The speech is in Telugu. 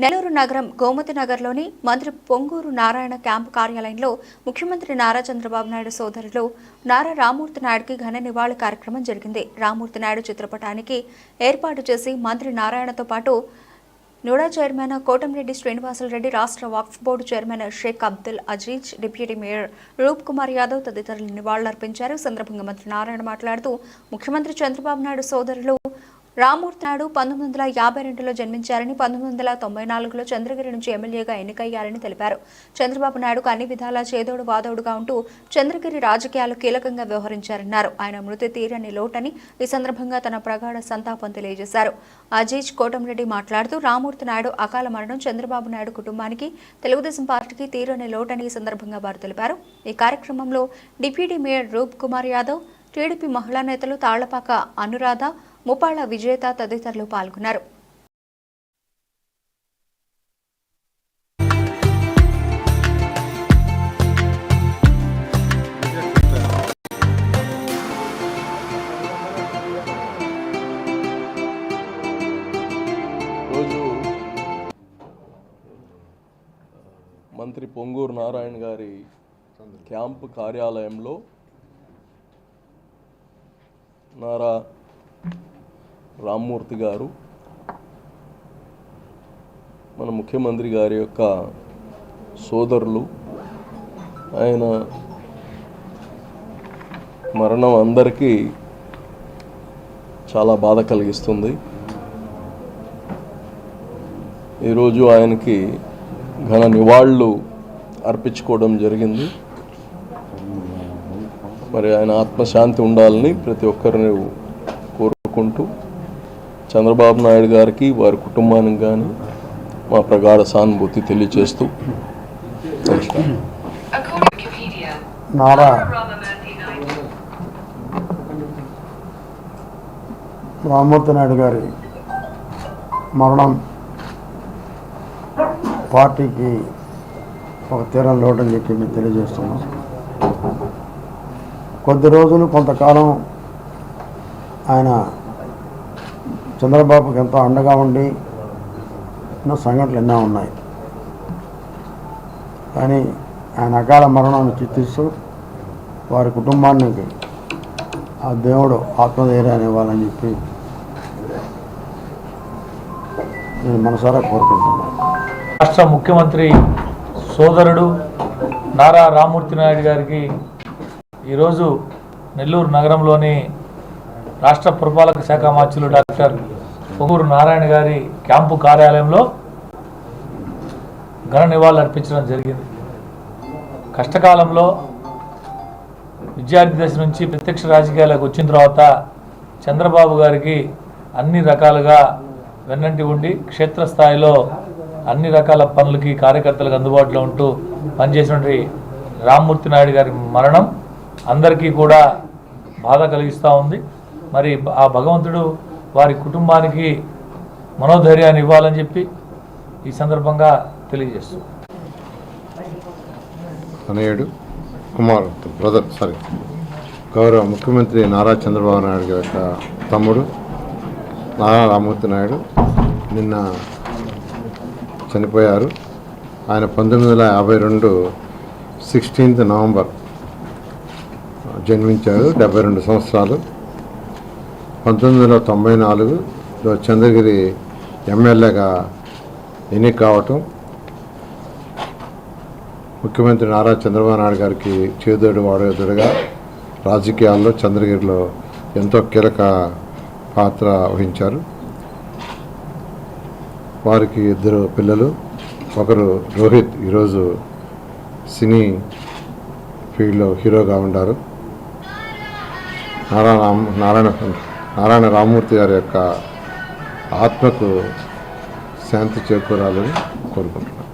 నెల్లూరు నగరం గోమతి నగర్లోని మంత్రి పొంగూరు నారాయణ క్యాంపు కార్యాలయంలో ముఖ్యమంత్రి నారా చంద్రబాబు నాయుడు సోదరులు నారా రామూర్తి నాయుడుకి ఘన నివాళి కార్యక్రమం జరిగింది. రామూర్తి నాయుడు చిత్రపటానికి ఏర్పాటు చేసి మంత్రి నారాయణతో పాటు నూడా చైర్మన్ కోటంరెడ్డి శ్రీనివాసులరెడ్డి రాష్ట్ర వక్ఫ్ board chairman Sheikh Abdul Aziz deputy mayor Roop Kumar Yadav తదితరులు నివాళులర్పించారు. ఈ సందర్భంగా మంత్రి నారాయణ మాట్లాడుతూ ముఖ్యమంత్రి చంద్రబాబు నాయుడు సోదరులు రామూర్తి నాయుడు పంతొమ్మిది వందల యాభై రెండులో జన్మించారని పంతొమ్మిది వందల తొంభై నాలుగులో చంద్రగిరి నుంచి ఎమ్మెల్యేగా ఎన్నికయ్యారని తెలిపారు. చంద్రబాబు నాయుడుకు అన్ని విధాలా చేదోడు వాదోడుగా ఉంటూ చంద్రగిరి రాజకీయాలు కీలకంగా వ్యవహరించారన్నారు. ఆయన మృతి తీరని లోటని ఈ సందర్భంగా తన ప్రగాఢ సంతాపం తెలియజేశారు. అజీజ్ కోటంరెడ్డి మాట్లాడుతూ రామూర్తి నాయుడు అకాల మరణం చంద్రబాబు నాయుడు కుటుంబానికి తెలుగుదేశం పార్టీకి తీరని లోటని ఈ సందర్భంగా వారు తెలిపారు. ఈ కార్యక్రమంలో deputy mayor Roop Kumar Yadav TDP మహిళా నేతలు తాళ్ళపాక అనురాధ ముపాళ్ళ విజేత తదితరులు పాల్గొన్నారు. మంత్రి పొంగూరు నారాయణ గారి క్యాంపు కార్యాలయంలో నారా రామ్మూర్తి గారు మన ముఖ్యమంత్రి గారి యొక్క సోదరులు ఆయన మరణం అందరికీ చాలా బాధ కలిగిస్తుంది. ఈరోజు ఆయనకి ఘన నివాళులు అర్పించుకోవడం జరిగింది. మరి ఆయన ఆత్మశాంతి ఉండాలని ప్రతి ఒక్కరిని కోరుకుంటూ చంద్రబాబు నాయుడు గారికి వారి కుటుంబానికి కానీ మా ప్రగాఢ సానుభూతి తెలియచేస్తూ నారా. రామ్మూర్తి నాయుడు గారి మరణం పార్టీకి ఒక తీరం లోటని చెప్పి మేము తెలియజేస్తున్నాం. కొద్ది రోజులు కొంతకాలం ఆయన చంద్రబాబుకి ఎంతో అండగా ఉండి ఎన్నో సంఘటనలు ఎన్నో ఉన్నాయి. కానీ ఆయన అకాల మరణాన్ని చిత్తిస్తూ వారి కుటుంబానికి ఆ దేవుడు ఆత్మధైర్యాన్ని ఇవ్వాలని చెప్పి నేను మనసారా కోరుకుంటున్నాను. రాష్ట్ర ముఖ్యమంత్రి సోదరుడు నారా రామూర్తి నాయుడు గారికి ఈరోజు నెల్లూరు నగరంలోని రాష్ట్ర పురపాలక శాఖ మార్చులు డాక్టర్ పొంగూరు నారాయణ గారి క్యాంపు కార్యాలయంలో ఘన నివాళులు అర్పించడం జరిగింది. కష్టకాలంలో విద్యార్థి దశ నుంచి ప్రత్యక్ష రాజకీయాలకు వచ్చిన తర్వాత చంద్రబాబు గారికి అన్ని రకాలుగా వెన్నంటి ఉండి క్షేత్రస్థాయిలో అన్ని రకాల పనులకి కార్యకర్తలకు అందుబాటులో ఉంటూ పనిచేసినటువంటి రామ్మూర్తి నాయుడు గారి మరణం అందరికీ కూడా బాధ కలిగిస్తూ ఉంది. మరి ఆ భగవంతుడు వారి కుటుంబానికి మనోధైర్యాన్ని ఇవ్వాలని చెప్పి ఈ సందర్భంగా తెలియజేస్తుంది తనయుడు కుమారుడు బ్రదర్ సారీ గౌరవ ముఖ్యమంత్రి నారా చంద్రబాబు నాయుడు గారి యొక్క తమ్ముడు నారా రామూర్తి నాయుడు నిన్న చనిపోయారు. ఆయన పంతొమ్మిది వందల యాభై రెండు సిక్స్టీన్త్ నవంబర్ జన్మించారు డెబ్బై రెండు సంవత్సరాలు. పంతొమ్మిది వందల తొంభై నాలుగులో చంద్రగిరి ఎమ్మెల్యేగా ఎన్నిక కావటం ముఖ్యమంత్రి నారా చంద్రబాబు నాయుడు గారికి చేదోడు వాడేదుడుగా రాజకీయాల్లో చంద్రగిరిలో ఎంతో కీలక పాత్ర వహించారు. వారికి ఇద్దరు పిల్లలు ఒకరు రోహిత్. ఈరోజు సినీ ఫీల్డ్లో హీరోగా ఉన్నారు నారాయణ రామ్ నారాయణ నారాయణ రామమూర్తి గారి యొక్క ఆత్మకు శాంతి చేకూరాలని కోరుకుంటున్నాను.